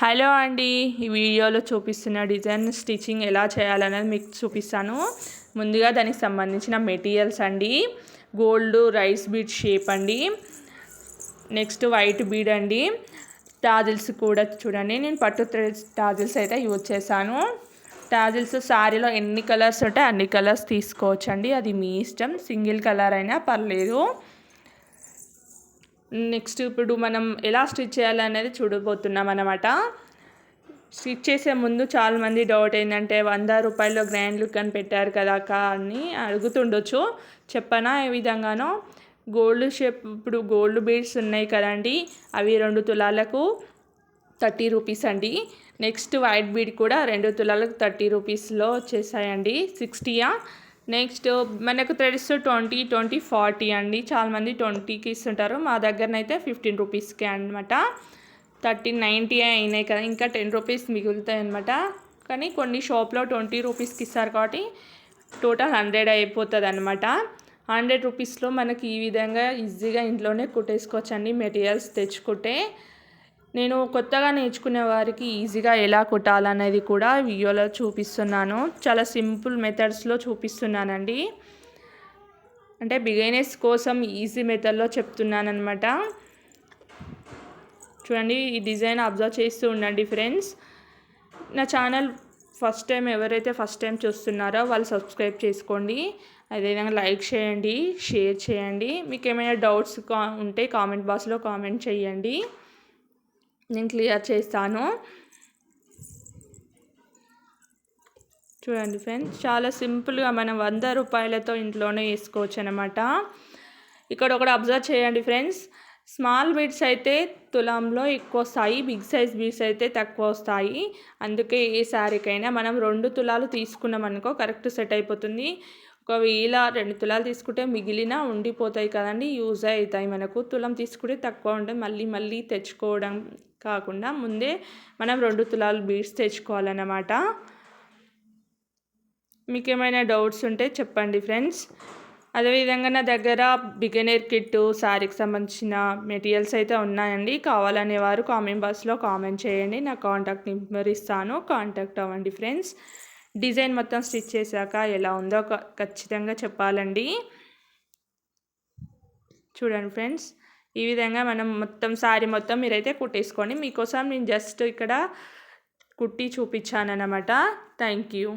Hello అండి ఈ వీడియోలో చూపిస్తున్న డిజైన్ స్టిచ్చింగ్ ఎలా చేయాలనేది మీకు చూపిస్తాను. ముందుగా దానికి సంబంధించిన మెటీరియల్స్ అండి. గోల్డ్ రైస్ బీడ్ షేప్ అండి. నెక్స్ట్ వైట్ బీడ్ అండి. టాజిల్స్ కూడా చూడండి నేను పట్టు థ్రెడ్స్ టాజిల్స్ అయితే యూజ్ చేశాను. టాజిల్స్ శారీలో ఎన్ని కలర్స్ ఉంటే అన్ని కలర్స్ తీసుకోవచ్చండి. అది మీ ఇష్టం సింగిల్ కలర్ అయినా పర్లేదు. నెక్స్ట్ ఇప్పుడు మనం ఎలా స్టిచ్ చేయాలనేది చూడబోతున్నాం అనమాట స్టిచ్ చేసే ముందు చాలామంది డౌట్ ఏంటంటే వంద రూపాయలు గ్రాండ్ లుక్ అని పెట్టారు కదా అక్క అని అడుగుతుండొచ్చు. చెప్పనా ఏ విధంగానో? గోల్డ్ షేప్ ఇప్పుడు గోల్డ్ బీడ్స్ ఉన్నాయి కదండి అవి రెండు తులాలకు థర్టీ రూపీస్ అండి. నెక్స్ట్ వైట్ బీడ్ కూడా రెండు తులాలకు థర్టీ రూపీస్లో వచ్చేసాయండి. సిక్స్టీయా? నెక్స్ట్ మనకు థ్రెడ్స్ ట్వంటీ ట్వంటీ ఫార్టీ అండి. చాలామంది ట్వంటీకి ఇస్తుంటారు. మా దగ్గరనైతే ఫిఫ్టీన్ రూపీస్కే అనమాట థర్టీ నైంటీ అయినాయి కదా. ఇంకా టెన్ రూపీస్ మిగులుతాయి అనమాట కానీ కొన్ని షాప్లో ట్వంటీ రూపీస్కి ఇస్తారు కాబట్టి టోటల్ హండ్రెడ్ అయిపోతుంది అనమాట హండ్రెడ్ రూపీస్లో మనకి ఈ విధంగా ఈజీగా ఇంట్లోనే కుట్టేసుకోవచ్చండి. మెటీరియల్స్ తెచ్చుకుంటే. నేను కొత్తగా నేర్చుకునే వారికి ఈజీగా ఎలా కుట్టాలనేది కూడా వీడియోలో చూపిస్తున్నాను. చాలా సింపుల్ మెథడ్స్లో చూపిస్తున్నానండి. అంటే బిగైనర్స్ కోసం ఈజీ మెథడ్లో చెప్తున్నాను చూడండి ఈ డిజైన్ అబ్జర్వ్ చేస్తూ ఉండండి ఫ్రెండ్స్. నా ఛానల్ ఫస్ట్ టైం ఎవరైతే ఫస్ట్ టైం చూస్తున్నారో వాళ్ళు సబ్స్క్రైబ్ చేసుకోండి. అదేవిధంగా లైక్ చేయండి షేర్ చేయండి. మీకు ఏమైనా డౌట్స్ కా ఉంటే కామెంట్ బాక్స్లో కామెంట్ చేయండి. నేను క్లియర్ చేస్తాను. చూడండి ఫ్రెండ్స్ చాలా సింపుల్గా మనం వంద రూపాయలతో ఇంట్లోనే వేసుకోవచ్చు అనమాట ఇక్కడ ఒకటి అబ్జర్వ్ చేయండి ఫ్రెండ్స్ స్మాల్ బీడ్స్ అయితే తులంలో ఎక్కువ వస్తాయి బిగ్ సైజ్ బీడ్స్ అయితే తక్కువ వస్తాయి. అందుకే ఏ శారీకైనా మనం రెండు తులాలు తీసుకున్నాం అనుకో కరెక్ట్ సెట్ అయిపోతుంది. ఒకవేళ రెండు తులాలు తీసుకుంటే మిగిలిన ఉండిపోతాయి కదండి యూజ్ అవుతాయి మనకు. తులం తీసుకుంటే తక్కువ ఉంటుంది మళ్ళీ మళ్ళీ తెచ్చుకోవడం కాకుండా ముందే మనం రెండు తులాలు బీడ్స్ తెచ్చుకోవాలన్నమాట. మీకు ఏమైనా డౌట్స్ ఉంటే చెప్పండి ఫ్రెండ్స్. అదేవిధంగా నా దగ్గర బిగనర్ కిట్టు శారీకి సంబంధించిన మెటీరియల్స్ అయితే ఉన్నాయండి. కావాలనే వారు కామెంట్ బాక్స్లో కామెంట్ చేయండి. నా కాంటాక్ట్ నెంబర్ ఇస్తాను. కాంటాక్ట్ అవ్వండి ఫ్రెండ్స్. డిజైన్ మొత్తం స్టిచ్ చేశాక ఎలా ఉందో ఖచ్చితంగా చెప్పాలండి. చూడండి ఫ్రెండ్స్ ఈ విధంగా మనం మొత్తం శారీ మొత్తం మీరైతే కుట్టేసుకోండి. మీకోసం నేను జస్ట్ ఇక్కడ కుట్టి చూపించాను అన్నమాట థ్యాంక్ యూ.